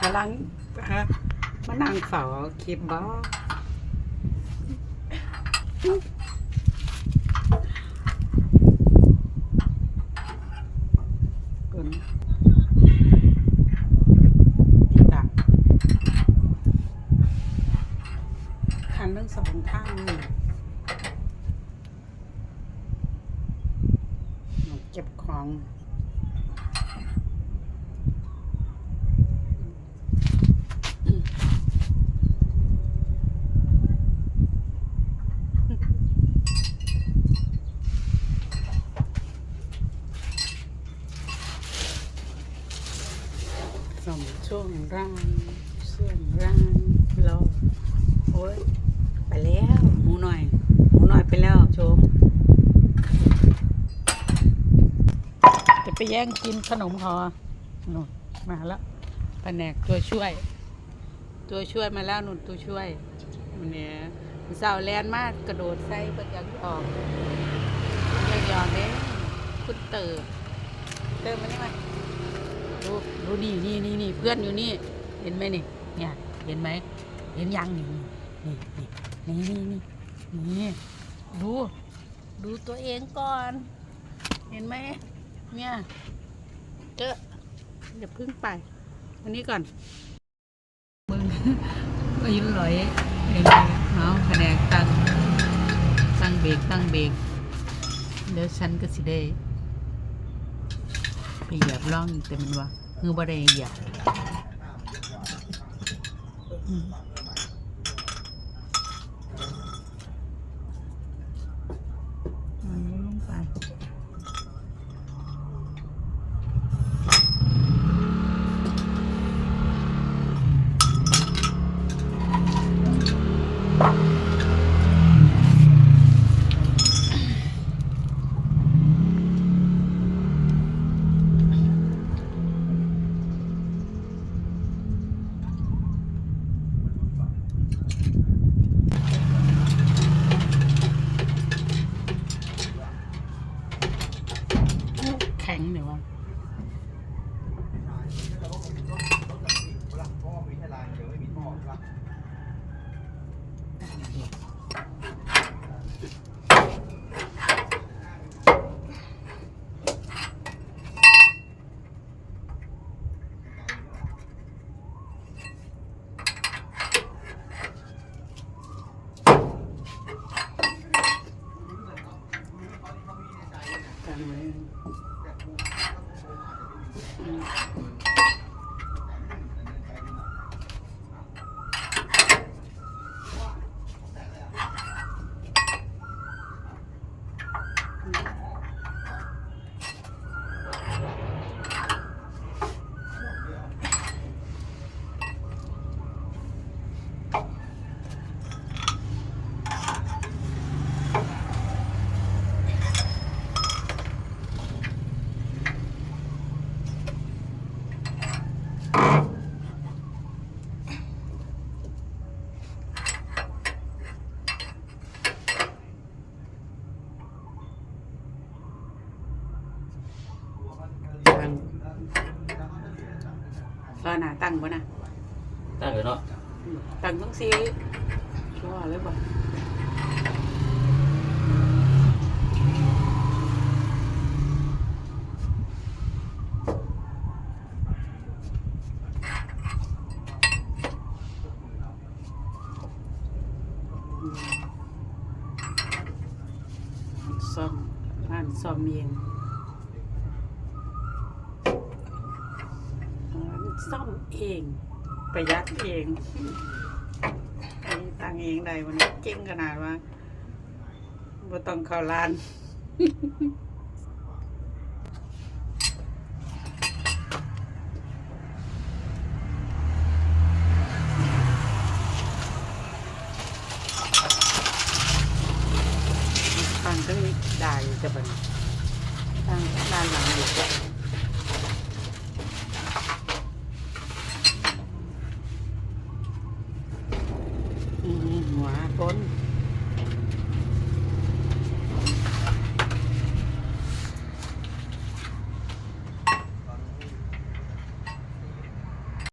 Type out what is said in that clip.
กำลังฮะมานั่งเฝ้าคลิปบ่กุนดักคันทั้งสองข้างเก็บของ สมช่ว งร่างช่วงร่างเรอโอ้ยไปแล้วหมูหน่อยหมูหน่อยไปแล้วโชมจะไปแย่งกินขนมหอหนุนมาแล้วแผนกตัวช่วย ตัวช่วยมาแล้วหนุนตัวช่วยเนี่ยสาวแลนมากกระโดดใส่เปิดยังออกยังยอนเด้คุณเติบเติมมานี่มาดูดู นี่นี่นี่นี่เพื่อนอยู่นี่ เห็นไหมนี่ เนี่ย เห็นไหม เห็นยังนี่นี่นี่นี่นี่นี่ดู ดูตัวเองก่อน เห็นไหม เนี่ยเจอเดี๋ยวพึ่งไปอันนี้ก่อน มึงก็ยืนลอยเห็นไหมเอาแผนกตั้ง ตั้งเบรกตั้งเบรกเดี๋ยวฉันก็สิได้ไปเหยียบร่องแต่มันว่า คือบ่ได้เหยียบ Mm-hmm. เออน่ะตั้งบ่น่ะตั้งเลยเนาะอืมตั้งต้องซีชัวร์เลยบ่อืมซ่อมร้านซ่อมเองร้าน ซ่อมเอง ประหยัดเองอันนี้ตังเองได้วันนี้เก่งขนาดว่าบ่ต้องเข้าร้าน